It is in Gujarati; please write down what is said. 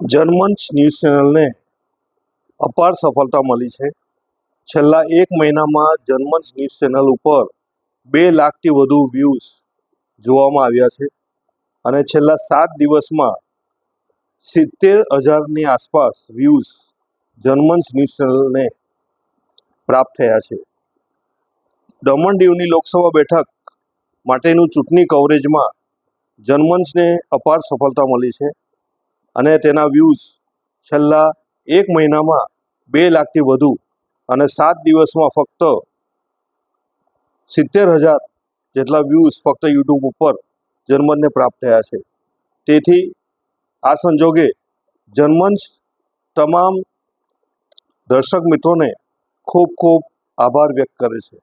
જનમંચ ન્યૂઝ ચેનલને અપાર સફળતા મળી છે. છેલ્લા એક મહિનામાં જનમંચ ન્યૂઝ ચેનલ ઉપર બે લાખથી વધુ વ્યૂઝ જોવામાં આવ્યા છે અને છેલ્લા સાત દિવસમાં સિત્તેર હજારની આસપાસ વ્યૂઝ જનમંચ ન્યૂઝ ચેનલને પ્રાપ્ત થયા છે. દમણ દીવની લોકસભા બેઠક માટેનું ચૂંટણી કવરેજમાં જનમંચને અપાર સફળતા મળી છે. અને તેના વ્યૂઝ છેલ્લા એક મહિનામાં બે લાખથી વધુ અને સાત દિવસમાં ફક્ત સિત્તેર હજાર જેટલા વ્યૂઝ ફક્ત યુટ્યુબ ઉપર જર્મનને પ્રાપ્ત થયા છે. તેથી આ સંજોગે જર્મન્સ તમામ દર્શક મિત્રોને ખૂબ ખૂબ આભાર વ્યક્ત કરે છે.